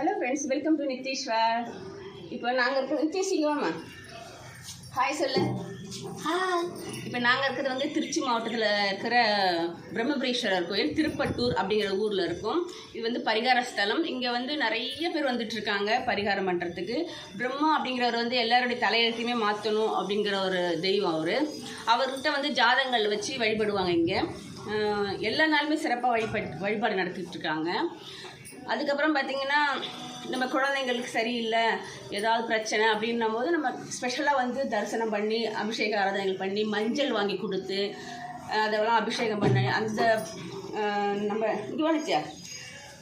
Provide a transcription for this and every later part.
Hello friends welcome to Nitheeswar இப்போ நாங்கள் இருக்கிற நித்தீஷ் இங்க வாம்மா ஹாய் சொல்லு. ஹாய் இப்போ நாங்கள் இருக்கிறது வந்து திருச்சி மாவட்டத்தில் இருக்கிற பிரம்மபுரீஸ்வரர் கோயில் திருப்பட்டூர் அப்படிங்கிற ஊரில் இருக்கோம். இது வந்து பரிகார ஸ்தலம். இங்கே வந்து நிறைய பேர் வந்துட்டு இருக்காங்க பரிகாரம் பண்ணுறதுக்கு பிரம்மா அப்படிங்கிறவர் வந்து எல்லாருடைய தலையெழுத்தையுமே மாற்றணும் அப்படிங்கிற ஒரு தெய்வம் அவர். அவர்கிட்ட வந்து ஜாதகங்கள் வச்சு வழிபடுவாங்க இங்கே. எல்லா நாளுமே சிறப்பாக வழிபட் வழிபாடு நடத்திட்டு இருக்காங்க. அதுக்கப்புறம் பார்த்தீங்கன்னா நம்ம குழந்தைங்களுக்கு சரியில்லை ஏதாவது பிரச்சனை அப்படின்னும் போது நம்ம ஸ்பெஷலாக வந்து தரிசனம் பண்ணி அபிஷேக ஆராதனைகள் பண்ணி மஞ்சள் வாங்கி கொடுத்து அதெல்லாம் அபிஷேகம் பண்ண அந்த நம்ம இங்கே வந்துச்சியா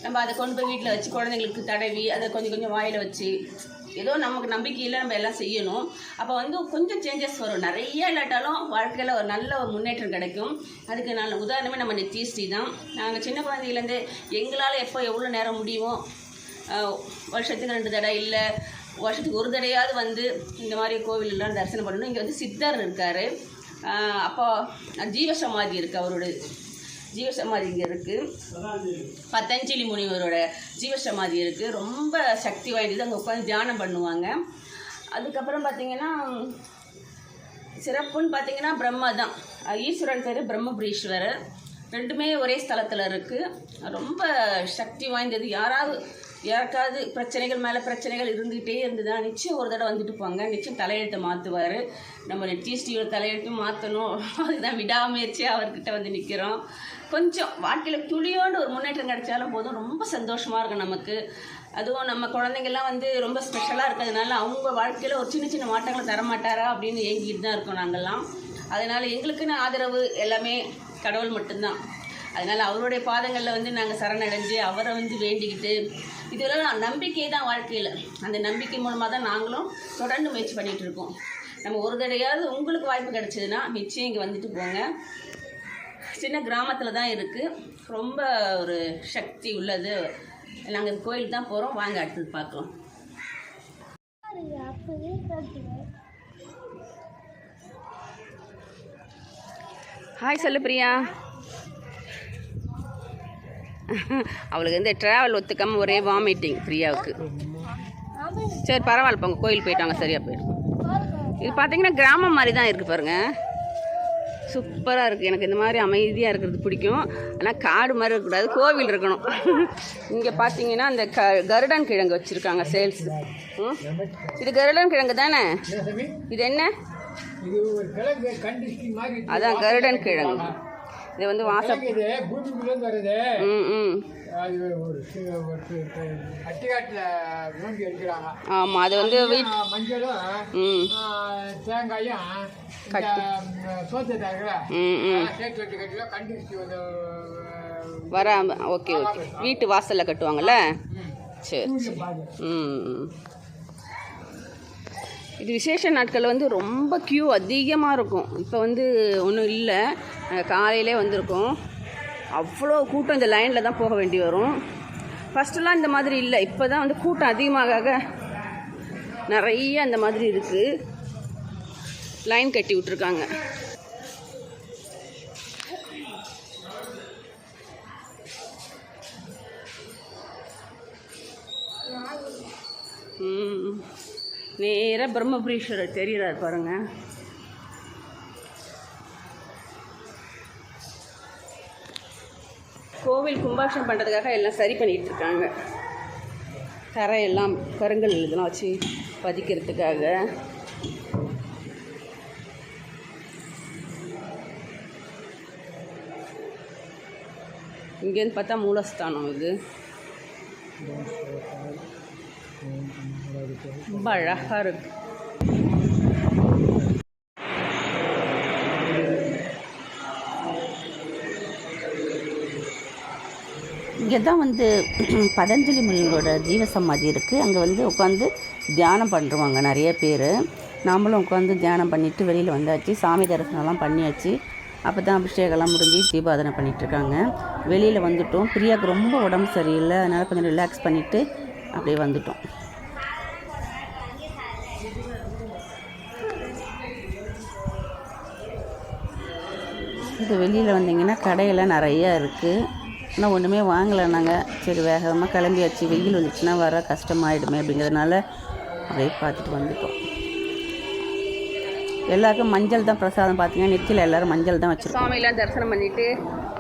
நம்ம அதை கொண்டு போய் வீட்டில் வச்சு குழந்தைங்களுக்கு தடவி அதை கொஞ்சம் கொஞ்சம் வாயில் வச்சு ஏதோ நமக்கு நம்பிக்கையில் நம்ம எல்லாம் செய்யணும். அப்போ வந்து கொஞ்சம் சேஞ்சஸ் வரும். நிறைய இல்லாட்டாலும் வாழ்க்கையில் ஒரு நல்ல ஒரு முன்னேற்றம் கிடைக்கும். அதுக்கு நல்ல உதாரணமே நம்ம நித்யஸ்ரீ தான். நாங்கள் சின்ன குழந்தையிலேருந்து எங்களால் எப்போ எவ்வளோ நேரம் முடியுமோ வருஷத்துக்கு ரெண்டு தடவை இல்லை வருஷத்துக்கு ஒரு தடையாவது வந்து இந்த மாதிரி கோவிலெல்லாம் தரிசனம் பண்ணணும். இங்கே வந்து சித்தர் இருக்கார். அப்போ ஜீவசமாதி இருக்குது அவரோட ஜீவசமாதி இங்கே இருக்குது பத்தஞ்சலி முனிவரோட ஜீவசமாதி இருக்குது ரொம்ப சக்தி வாய்ந்தது. அங்கே உட்காந்து தியானம் பண்ணுவாங்க. அதுக்கப்புறம் பார்த்தீங்கன்னா சிறப்புன்னு பார்த்தீங்கன்னா பிரம்மா தான். ஈஸ்வரன் பேர் பிரம்மபுரீஸ்வரர். ரெண்டுமே ஒரே ஸ்தலத்தில் இருக்குது ரொம்ப சக்தி வாய்ந்தது. யாராவது யாருக்காவது பிரச்சனைகள் மேலே பிரச்சனைகள் இருந்துக்கிட்டே இருந்ததுன்னா நிச்சயம் ஒரு தடவை வந்துட்டு போங்க. நிச்சயம் தலையெழுத்தை மாற்றுவார் நம்ம நெட்டிஸ்டியோட தலையெழுத்தும் மாற்றணும் அதுதான் விடாமுயற்சியாக அவர்கிட்ட வந்து நிற்கிறோம் கொஞ்சம் வாழ்க்கையில் துளியோண்டு ஒரு முன்னேற்றம் கிடைச்சாலும் போதும். ரொம்ப சந்தோஷமாக இருக்கும் நமக்கு. அதுவும் நம்ம குழந்தைங்கள்லாம் வந்து ரொம்ப ஸ்பெஷலாக இருக்கிறதுனால அவங்க வாழ்க்கையில் ஒரு சின்ன சின்ன மாற்றங்களை தரமாட்டாரா அப்படின்னு ஏங்கிட்டு தான் இருக்கோம் நாங்கள்லாம். அதனால் எங்களுக்குன்னு ஆதரவு எல்லாமே கடவுள் மட்டும்தான். அதனால் அவருடைய பாதங்களில் வந்து நாங்கள் சரணடைஞ்சு அவரை வந்து வேண்டிக்கிட்டு இதெல்லாம் நம்பிக்கை தான் வாழ்க்கையில். அந்த நம்பிக்கை மூலமாக தான் நாங்களும் தொடர்ந்து முயற்சி பண்ணிகிட்டு இருக்கோம். நம்ம ஒரு தடையாவது உங்களுக்கு வாய்ப்பு கிடச்சிதுன்னா நிச்சயம் இங்கே வந்துட்டு போங்க. சின்ன கிராமத்தில் தான் இருக்குது ரொம்ப ஒரு சக்தி உள்ளது. நாங்கள் கோயிலுக்கு தான் போகிறோம் வாங்க அடுத்தது பார்க்கலாம். ஹாய் சொல்லு பிரியா. அவளுக்கு வந்து ட்ராவல் ஒத்துக்காமல் ஒரே வாமிட்டிங் பிரியாவுக்கு சரி பரவாயில்ல போங்க கோயில் போயிட்டாங்க சரியாக போயிடும். இது பார்த்தீங்கன்னா கிராமம் மாதிரி தான் இருக்குது பாருங்க. சூப்பராக இருக்குது எனக்கு இந்த மாதிரி அமைதியாக இருக்கிறது பிடிக்கும். ஆனால் காடு மாதிரி இருக்கக்கூடாது கோவில் இருக்கணும். இங்கே பார்த்தீங்கன்னா அந்த க கருடன் கிழங்கு வச்சுருக்காங்க சேல்ஸ் இது கருடன் கிழங்கு தானே? இது என்ன. அதான் கருடன் கிழங்கு. இது வந்து வாச கிழங்கு இது பூமிக்குள்ளேருந்து வருது. ம் ம். ஆமாம் அது வந்து வீட் மஞ்சளும் ம். தேங்காயும் ம், சோத்து தாங்கல ம் ம். சேர்த்து வச்சு கட்டில கண்டிஸ்டி வந்து வர ஓகே ஓகே. வீட்டு வாசலில் கட்டுவாங்கல்ல? சரி சரி. ம். இது விசேஷ நாட்களில் வந்து ரொம்ப க்யூ அதிகமாக இருக்கும். இப்போ வந்து ஒன்றும் இல்லை. நாங்கள் காலையிலே வந்திருக்கோம். அவ்வளோ கூட்டம் இந்த லைனில் தான் போக வேண்டி வரும். ஃபஸ்ட்டுலாம் இந்த மாதிரி இல்லை. இப்போ தான் வந்து கூட்டம் அதிகமாக நிறைய அந்த மாதிரி இருக்குது லைன் கட்டி விட்ருக்காங்க ம். நேராக பிரம்மபுரீஸ்வரர் தெரிகிறார் பாருங்க. கோவில் கும்பாஷம் பண்ணுறதுக்காக எல்லாம் சரி பண்ணிகிட்டு இருக்காங்க. தரையெல்லாம் கருங்கல் இதெல்லாம் வச்சு பதிக்கிறதுக்காக. இங்கேருந்து பார்த்தா மூலஸ்தானம் இது. ரொம்ப அழகாக இருக்கு. இங்கே தான் வந்து பதஞ்சலி முனிவரோட ஜீவசமாதி இருக்குது அங்கே வந்து உட்காந்து தியானம் பண்ணுறவங்க நிறைய பேர். நாமளும் உட்காந்து தியானம் பண்ணிவிட்டு வெளியில் வந்தாச்சு. சாமி தரிசனம்லாம் பண்ணியாச்சு. அப்போ தான் அபிஷேகம்லாம் முடிஞ்சு தீபாதனை பண்ணிகிட்ருக்காங்க வெளியில் வந்துட்டோம். பிரியாவுக்கு ரொம்ப உடம்பு சரியில்லை. அதனால் கொஞ்சம் ரிலாக்ஸ் பண்ணிவிட்டு அப்படியே வந்துட்டோம். இது வெளியில் வந்தீங்கன்னா கடையெல்லாம் நிறையா இருக்குது ஆனால் ஒன்றுமே வாங்கலை நாங்கள் சரி வேகமாக கிளம்பியாச்சு. வெயில் வந்துச்சுன்னா வர கஷ்டமாயிடுமே அப்படிங்கிறதுனால அப்படியே பார்த்துட்டு வந்துட்டோம். எல்லாருக்கும் மஞ்சள் தான் பிரசாதம் பார்த்தீங்கன்னா நெத்தியில் எல்லோரும் மஞ்சள் தான் வச்சுருக்கோம். சுவாமியெல்லாம் தரிசனம் பண்ணிவிட்டு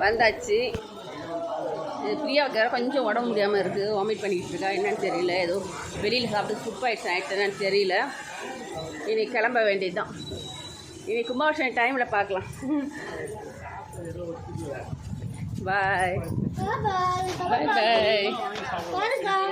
வந்தாச்சு. பிரியாவுக்கு வேற கொஞ்சம் உடம்பு முடியாமல் இருக்குது வாமிட் பண்ணிக்கிட்டு இருக்கா? என்னன்னு தெரியல. ஏதோ வெளியில் சாப்பிட்டு ஃபுட் பாய்சன் ஆகிடுச்சு என்னன்னு தெரியல. இன்னைக்கு கிளம்ப வேண்டியதுதான். இன்னைக்கு கும்பாபிஷேகம் டைமில் பார்க்கலாம். பாய். பாய் பாய்